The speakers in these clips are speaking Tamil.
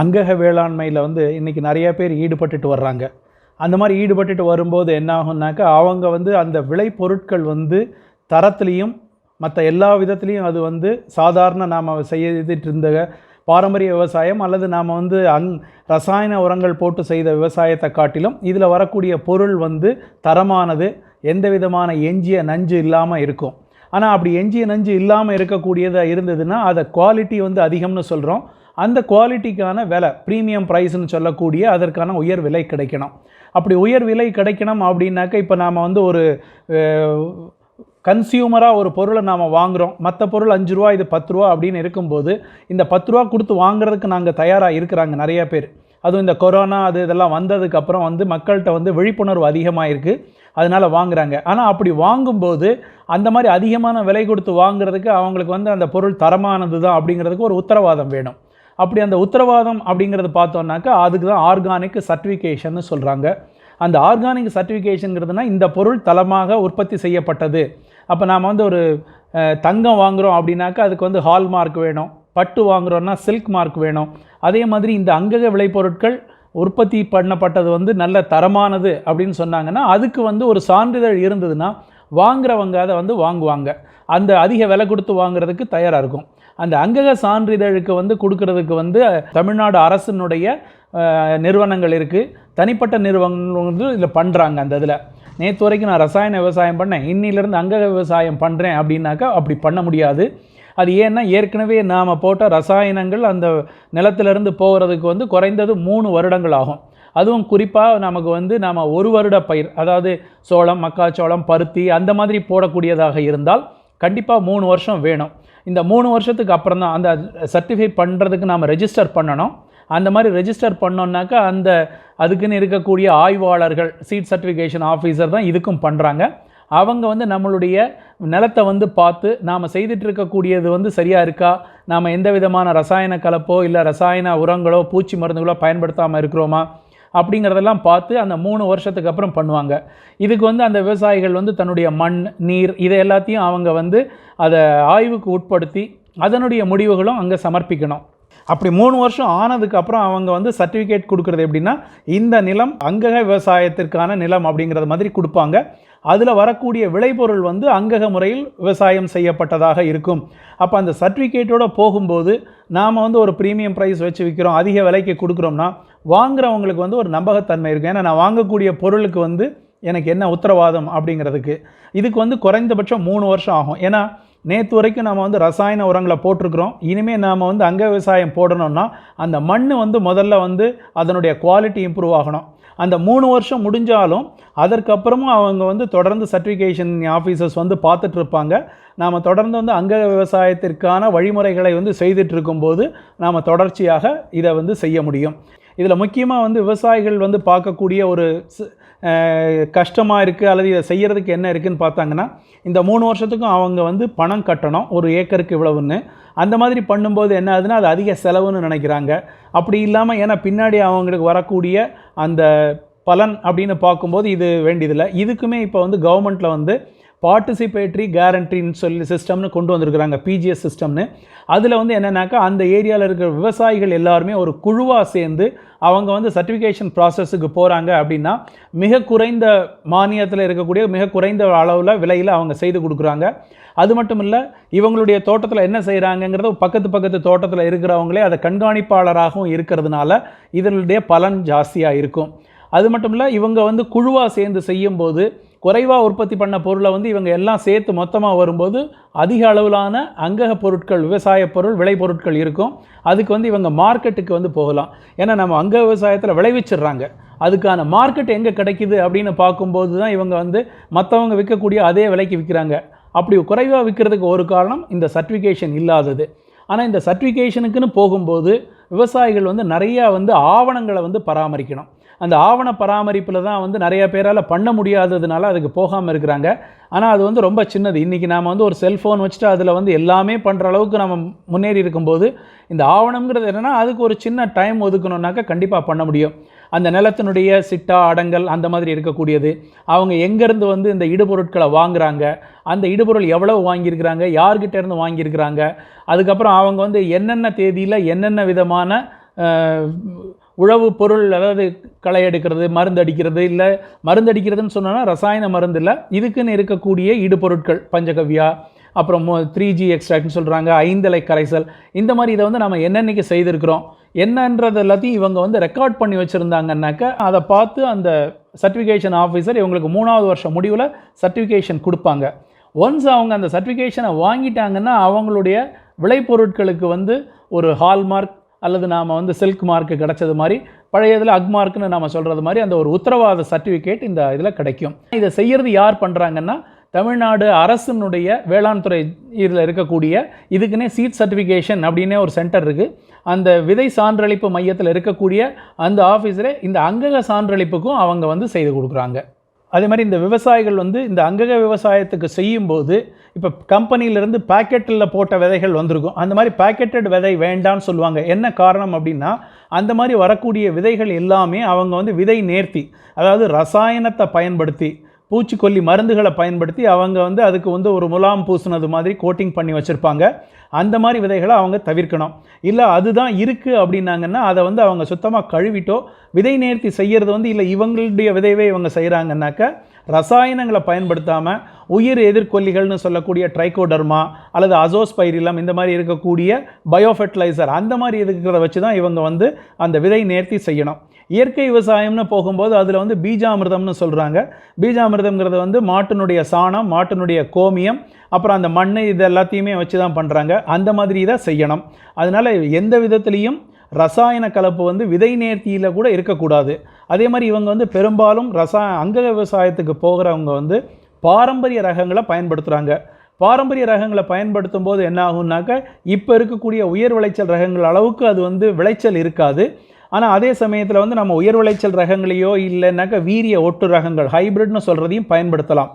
அங்கக வேளாண்மையில் வந்து இன்றைக்கி நிறைய பேர் ஈடுபட்டுட்டு வர்றாங்க. அந்த மாதிரி ஈடுபட்டுட்டு வரும்போது என்ன ஆகும்னாக்கா அவங்க வந்து அந்த விளைபொருட்கள் வந்து தரத்துலேயும் மற்ற எல்லா விதத்துலேயும் அது வந்து சாதாரண நாம் செய்துட்டு இருந்த பாரம்பரிய விவசாயம் அல்லது நாம் வந்து அங் ரசாயன உரங்கள் போட்டு செய்த விவசாயத்தை காட்டிலும் இதில் வரக்கூடிய பொருள் வந்து தரமானது எந்த விதமான எஞ்சிய நஞ்சு இல்லாமல் இருக்கும். ஆனால் அப்படி எஞ்சிய நஞ்சு இல்லாமல் இருக்கக்கூடியதாக இருந்ததுன்னா அதை குவாலிட்டி வந்து அதிகம்னு சொல்கிறோம் அந்த குவாலிட்டிக்கான விலை ப்ரீமியம் ப்ரைஸ்னு சொல்லக்கூடிய அதற்கான உயர் விலை கிடைக்கணும். அப்படி உயர் விலை கிடைக்கணும் அப்படின்னாக்க இப்போ நாம் வந்து ஒரு கன்சியூமராக ஒரு பொருளை நாம் வாங்குகிறோம் மற்ற பொருள் அஞ்சு ரூபா இது பத்து ரூபா அப்படின்னு இருக்கும்போது இந்த பத்து ரூபா கொடுத்து வாங்குறதுக்கு நாங்கள் தயாராக இருக்கிறாங்க நிறைய பேர். அதுவும் இந்த கொரோனா அது இதெல்லாம் வந்ததுக்கப்புறம் வந்து மக்கள்கிட்ட வந்து விழிப்புணர்வு அதிகமாக இருக்குது அதனால் வாங்குறாங்க. ஆனால் அப்படி வாங்கும்போது அந்த மாதிரி அதிகமான விலை கொடுத்து வாங்குறதுக்கு அவங்களுக்கு வந்து அந்த பொருள் தரமானது தான் அப்படிங்கிறதுக்கு ஒரு உத்தரவாதம் வேணும். அப்படி அந்த உத்தரவாதம் அப்படிங்கிறத பார்த்தோன்னாக்கா அதுக்கு தான் ஆர்கானிக் சர்டிஃபிகேஷன் சொல்கிறாங்க அந்த ஆர்கானிக் சர்டிஃபிகேஷனுங்கிறதுனா இந்த பொருள் தளமாக உற்பத்தி செய்யப்பட்டது. அப்போ நாம் வந்து ஒரு தங்கம் வாங்குகிறோம் அப்படின்னாக்கா அதுக்கு வந்து ஹால் மார்க் வேணும். பட்டு வாங்குகிறோன்னா சில்க் மார்க் வேணும். அதே மாதிரி இந்த அங்கக விளைபொருட்கள் உற்பத்தி பண்ணப்பட்டது வந்து நல்ல தரமானது அப்படின்னு சொன்னாங்கன்னா அதுக்கு வந்து ஒரு சான்றிதழ் இருந்ததுன்னா வாங்குறவங்க அதை வந்து வாங்குவாங்க. அந்த அதிக விலை கொடுத்து வாங்குறதுக்கு தயாராக இருக்கும். அந்த அங்கக சான்றிதழுக்கு வந்து கொடுக்கறதுக்கு வந்து தமிழ்நாடு அரசினுடைய நிறுவனங்கள் இருக்குது தனிப்பட்ட நிறுவனங்கள் வந்து இதில் பண்ணுறாங்க அந்த இதில். நேற்று வரைக்கும் நான் ரசாயன விவசாயம் பண்ணேன். இன்னிலேருந்து அங்கக விவசாயம் பண்ணுறேன் அப்படின்னாக்கா அப்படி பண்ண முடியாது. அது ஏன்னா ஏற்கனவே நாம் போட்ட ரசாயனங்கள் அந்த நிலத்திலிருந்து போகிறதுக்கு வந்து குறைந்தது மூணு வருடங்கள் ஆகும். அதுவும் குறிப்பாக நமக்கு வந்து நாம் ஒரு வருட பயிர் அதாவது சோளம் மக்காச்சோளம் பருத்தி அந்த மாதிரி போடக்கூடியதாக இருந்தால் கண்டிப்பாக மூணு வருஷம் வேணும். இந்த மூணு வருஷத்துக்கு அப்புறம் தான் அந்த சர்டிஃபை பண்ணுறதுக்கு நாம் ரெஜிஸ்டர் பண்ணணும். அந்த மாதிரி ரெஜிஸ்டர் பண்ணோம்னாக்கா அந்த அதுக்குன்னு இருக்கக்கூடிய ஆய்வாளர்கள் சீட் சர்டிஃபிகேஷன் ஆஃபீஸர் தான் இதுக்கும் பண்ணுறாங்க அவங்க வந்து நம்மளுடைய நிலத்தை வந்து பார்த்து நாம் செய்துட்டு இருக்கக்கூடியது வந்து சரியாக இருக்கா? நாம் எந்த விதமான ரசாயன கலப்போ இல்லை ரசாயன உரங்களோ பூச்சி மருந்துகளோ பயன்படுத்தாமல் இருக்கிறோமா? அப்படிங்கிறதெல்லாம் பார்த்து அந்த மூணு வருஷத்துக்கு அப்புறம் பண்ணுவாங்க. இதுக்கு வந்து அந்த விவசாயிகள் வந்து தன்னுடைய மண் நீர் இதை எல்லாத்தையும் அவங்க வந்து அதை ஆய்வுக்கு உட்படுத்தி அதனுடைய முடிவுகளும் அங்கே சமர்ப்பிக்கணும். அப்படி மூணு வருஷம் ஆனதுக்கு அப்புறம் அவங்க வந்து சர்டிஃபிகேட் கொடுக்குறது எப்படின்னா இந்த நிலம் அங்கக விவசாயத்திற்கான நிலம் அப்படிங்கிறது மாதிரி கொடுப்பாங்க. அதில் வரக்கூடிய விளைபொருள் வந்து அங்கக முறையில் விவசாயம் செய்யப்பட்டதாக இருக்கும். அப்போ அந்த சர்டிஃபிகேட்டோடு போகும்போது நாம் வந்து ஒரு ப்ரீமியம் ப்ரைஸ் வச்சு விற்கிறோம் அதிக விலைக்கு கொடுக்குறோம்னா வாங்குறவங்களுக்கு வந்து ஒரு நம்பகத்தன்மை இருக்கும். ஏன்னா நான் வாங்கக்கூடிய பொருளுக்கு வந்து எனக்கு என்ன உத்தரவாதம் அப்படிங்கிறதுக்கு. இதுக்கு வந்து குறைந்தபட்சம் மூணு வருஷம் ஆகும். ஏன்னா நேற்று வரைக்கும் நம்ம வந்து ரசாயன உரங்களை போட்டிருக்கிறோம். இனிமேல் நாம் வந்து அங்க விவசாயம் போடணும்னா அந்த மண் வந்து முதல்ல வந்து அதனுடைய குவாலிட்டி இம்ப்ரூவ் ஆகணும். அந்த மூணு வருஷம் முடிஞ்சாலும் அதற்கப்புறமும் அவங்க வந்து தொடர்ந்து சர்டிஃபிகேஷன் ஆஃபீஸர்ஸ் வந்து பார்த்துட்டு இருப்பாங்க நாம் தொடர்ந்து வந்து அங்க விவசாயத்திற்கான வழிமுறைகளை வந்து செய்துட்டு இருக்கும்போது நாம் தொடர்ச்சியாக இதை வந்து செய்ய முடியும். இதில் முக்கியமாக வந்து விவசாயிகள் வந்து பார்க்கக்கூடிய ஒரு கஷ்டமாக இருக்குது அல்லது இதை செய்கிறதுக்கு என்ன இருக்குதுன்னு பார்த்தாங்கன்னா இந்த மூணு வருஷத்துக்கும் அவங்க வந்து பணம் கட்டணும் ஒரு ஏக்கருக்கு இவ்வளவுன்னு. அந்த மாதிரி பண்ணும்போது என்ன ஆகுதுன்னா அது அதிக செலவுன்னு நினைக்கிறாங்க. அப்படி இல்லாமல் ஏன்னா பின்னாடி அவங்களுக்கு வரக்கூடிய அந்த பலன் அப்படின்னு பார்க்கும்போது இது வேண்டியதில்லை. இதுக்குமே இப்போ வந்து கவர்மெண்ட்டில் வந்து பார்ட்டிசிபேட்ரி கேரண்டின்னு சொல்லி சிஸ்டம்னு கொண்டு வந்திருக்கிறாங்க பிஜிஎஸ் சிஸ்டம்னு அதில் வந்து என்னென்னாக்கா அந்த ஏரியாவில் இருக்கிற விவசாயிகள் எல்லாருமே ஒரு குழுவாக சேர்ந்து அவங்க வந்து சர்டிஃபிகேஷன் ப்ராசஸுக்கு போகிறாங்க அப்படின்னா மிக குறைந்த மானியத்தில் இருக்கக்கூடிய மிக குறைந்த அளவில் விலையில் அவங்க செய்து கொடுக்குறாங்க. அது மட்டும் இல்லை இவங்களுடைய தோட்டத்தில் என்ன செய்கிறாங்கங்கிறது பக்கத்து பக்கத்து தோட்டத்தில் இருக்கிறவங்களே அதை கண்காணிப்பாளராகவும் இருக்கிறதுனால இதனுடைய பலன் ஜாஸ்தியாக இருக்கும். அது மட்டும் இல்லை இவங்க வந்து குழுவாக சேர்ந்து செய்யும்போது குறைவாக உற்பத்தி பண்ண பொருளை வந்து இவங்க எல்லாம் சேர்த்து மொத்தமாக வரும்போது அதிக அளவிலான அங்கக பொருட்கள் விவசாய பொருள் விளைபொருட்கள் இருக்கும். அதுக்கு வந்து இவங்க மார்க்கெட்டுக்கு வந்து போகலாம். ஏன்னா நம்ம அங்க விவசாயத்தில் விளைவிச்சிடுறாங்க. அதுக்கான மார்க்கெட் எங்கே கிடைக்குது அப்படின்னு பார்க்கும்போது தான் இவங்க வந்து மற்றவங்க விற்கக்கூடிய அதே விலைக்கு விற்கிறாங்க. அப்படி குறைவாக விற்கிறதுக்கு ஒரு காரணம் இந்த சர்டிஃபிகேஷன் இல்லாதது. ஆனால் இந்த சர்டிஃபிகேஷனுக்குன்னு போகும்போது விவசாயிகள் வந்து நிறையா வந்து ஆவணங்களை வந்து பராமரிக்கணும். அந்த ஆவண பராமரிப்பில் தான் வந்து நிறைய பேரால் பண்ண முடியாததுனால அதுக்கு போகாமல் இருக்கிறாங்க. ஆனால் அது வந்து ரொம்ப சின்னது. இன்றைக்கி நாம் வந்து ஒரு செல்ஃபோன் வச்சுட்டு அதில் வந்து எல்லாமே பண்ணுற அளவுக்கு நம்ம முன்னேறி இருக்கும்போது இந்த ஆவணங்கிறது என்னென்னா அதுக்கு ஒரு சின்ன டைம் ஒதுக்கணுன்னாக்கா கண்டிப்பாக பண்ண முடியும். அந்த நிலத்தினுடைய சிட்டா அடங்கல் அந்த மாதிரி இருக்கக்கூடியது. அவங்க எங்கேருந்து வந்து இந்த இடுபொருட்களை வாங்குறாங்க? அந்த இடுபொருள் எவ்வளவு வாங்கியிருக்கிறாங்க? யார்கிட்ட இருந்து வாங்கியிருக்கிறாங்க? அதுக்கப்புறம் அவங்க வந்து என்னென்ன தேதியில் என்னென்ன விதமான உழவு பொருள் அதாவது களை எடுக்கிறது மருந்து அடிக்கிறது இல்லை. மருந்து அடிக்கிறதுன்னு சொன்னோன்னா ரசாயன மருந்து இல்லை. இதுக்குன்னு இருக்கக்கூடிய இடுபொருட்கள் பஞ்சகவ்யா அப்புறம் த்ரீ ஜி எக்ஸ்ட்ராக்ட்னு சொல்கிறாங்க ஐந்தலை கரைசல். இந்த மாதிரி இதை வந்து நம்ம என்னென்னைக்கு செய்திருக்கிறோம்? என்னன்றது எல்லாத்தையும் இவங்க வந்து ரெக்கார்ட் பண்ணி வச்சுருந்தாங்கன்னாக்கா அதை பார்த்து அந்த சர்டிஃபிகேஷன் ஆஃபீஸர் இவங்களுக்கு மூணாவது வருஷம் முடிவில் சர்டிஃபிகேஷன் கொடுப்பாங்க. ஒன்ஸ் அவங்க அந்த சர்டிஃபிகேஷனை வாங்கிட்டாங்கன்னா அவங்களுடைய விளைபொருட்களுக்கு வந்து ஒரு ஹால்மார்க் அல்லது நாம் வந்து சில்க் மார்க்கு கிடச்சது மாதிரி பழையதில் அக்மார்க்குன்னு நம்ம சொல்கிறது மாதிரி அந்த ஒரு உத்தரவாத சர்டிஃபிகேட் இந்த இதில் கிடைக்கும். இதை செய்கிறது யார் பண்ணுறாங்கன்னா தமிழ்நாடு அரசினுடைய வேளாண் துறை இதில் இருக்கக்கூடிய இதுக்குன்னே சீட் சர்டிஃபிகேஷன் அப்படின்னே ஒரு சென்டர் இருக்குது அந்த விதை சான்றளிப்பு மையத்தில் இருக்கக்கூடிய அந்த ஆஃபீஸரே இந்த அங்கக சான்றளிப்புக்கும் அவங்க வந்து செய்து கொடுக்குறாங்க. அதே மாதிரி இந்த விவசாயிகள் வந்து இந்த அங்கக விவசாயத்துக்கு செய்யும்போது இப்போ கம்பெனியிலேருந்து பேக்கெட்டில் போட்ட விதைகள் வந்திருக்கும். அந்த மாதிரி பேக்கெட்டட் விதை வேண்டான்னு சொல்லுவாங்க. என்ன காரணம் அப்படின்னா அந்த மாதிரி வரக்கூடிய விதைகள் எல்லாமே அவங்க வந்து விதை நேர்த்தி அதாவது ரசாயனத்தை பயன்படுத்தி பூச்சிக்கொல்லி மருந்துகளை பயன்படுத்தி அவங்க வந்து அதுக்கு வந்து ஒரு முலாம் பூசினது மாதிரி கோட்டிங் பண்ணி வச்சுருப்பாங்க. அந்த மாதிரி விதைகளை அவங்க தவிர்க்கணும். இல்லை அதுதான் இருக்குது அப்படின்னாங்கன்னா அதை வந்து அவங்க சுத்தமாக கழுவிட்டோ விதை நேர்த்தி செய்கிறது வந்து இல்லை இவங்களுடைய விதைவே இவங்க செய்கிறாங்கன்னாக்க ரசாயனங்களை பயன்படுத்தாமல் உயிர் எதிர்கொல்லிகள்னு சொல்லக்கூடிய ட்ரைகோடர்மா அல்லது அசோஸ்பைரிலம் இந்த மாதிரி இருக்கக்கூடிய பயோஃபெர்டிலைசர் அந்த மாதிரி இருக்கிறத வச்சு தான் இவங்க வந்து அந்த விதை நேர்த்தி செய்யணும். இயற்கை விவசாயம்னு போகும்போது அதில் வந்து பீஜாமிர்தம்னு சொல்கிறாங்க பீஜாமிர்தம்ங்கிறது வந்து மாட்டினுடைய சாணம் மாட்டினுடைய கோமியம் அப்புறம் அந்த மண் இது எல்லாத்தையுமே வச்சு தான் பண்ணுறாங்க அந்த மாதிரி தான் செய்யணும். அதனால் எந்த விதத்துலேயும் ரசாயன கலப்பு வந்து விதை நேர்த்தியில் கூட இருக்கக்கூடாது. அதே மாதிரி இவங்க வந்து பெரும்பாலும் ரசா அங்க விவசாயத்துக்கு போகிறவங்க வந்து பாரம்பரிய ரகங்களை பயன்படுத்துகிறாங்க பாரம்பரிய ரகங்களை பயன்படுத்தும் போது என்ன ஆகும்னாக்க இப்போ இருக்கக்கூடிய உயர் விளைச்சல் ரகங்கள் அளவுக்கு அது வந்து விளைச்சல் இருக்காது. ஆனால் அதே சமயத்தில் வந்து நம்ம உயர் விளைச்சல் ரகங்களையோ இல்லைன்னாக்கா வீரிய ஒட்டு ரகங்கள் ஹைபிரிட்னு சொல்கிறதையும் பயன்படுத்தலாம்.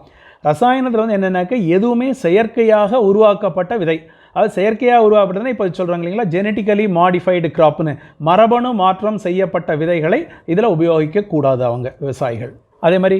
ரசாயனத்தில் வந்து என்னென்னாக்கா எதுவுமே செயற்கையாக உருவாக்கப்பட்ட விதை. அது செயற்கையாக உருவாக்கப்படுதுன்னா இப்போ சொல்கிறாங்க இல்லைங்களா ஜெனட்டிக்கலி மாடிஃபைடு கிராப்னு மரபணு மாற்றம் செய்யப்பட்ட விதைகளை இதில் உபயோகிக்கக்கூடாது அவங்க விவசாயிகள். அதே மாதிரி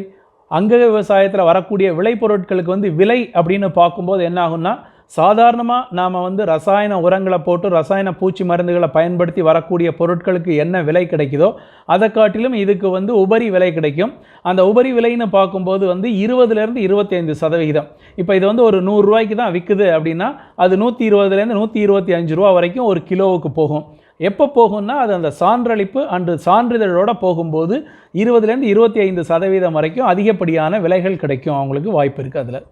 அங்க விவசாயத்தில் வரக்கூடிய விளைபொருட்களுக்கு வந்து விலை அப்படின்னு பார்க்கும்போது என்ன ஆகும்னா சாதாரணமாக நாம் வந்து ரசாயன உரங்களை போட்டு ரசாயன பூச்சி மருந்துகளை பயன்படுத்தி வரக்கூடிய பொருட்களுக்கு என்ன விலை கிடைக்குதோ அதை காட்டிலும் இதுக்கு வந்து உபரி விலை கிடைக்கும். அந்த உபரி விலைன்னு பார்க்கும்போது வந்து இருபதுலேருந்து இருபத்தைந்து சதவிகிதம். இப்போ இது வந்து ஒரு நூறுரூவாய்க்கு தான் விற்குது அப்படின்னா அது நூற்றி இருபதுலேருந்து நூற்றி இருபத்தி அஞ்சு ரூபா வரைக்கும் ஒரு கிலோவுக்கு போகும். எப்போ போகும்னா அது அந்த சான்றளிப்பு அன்று சான்றிதழோட போகும்போது இருபதுலேருந்து இருபத்தி ஐந்து சதவீதம் வரைக்கும் அதிகப்படியான விலைகள் கிடைக்கும். அவங்களுக்கு வாய்ப்பு இருக்குது அதில்.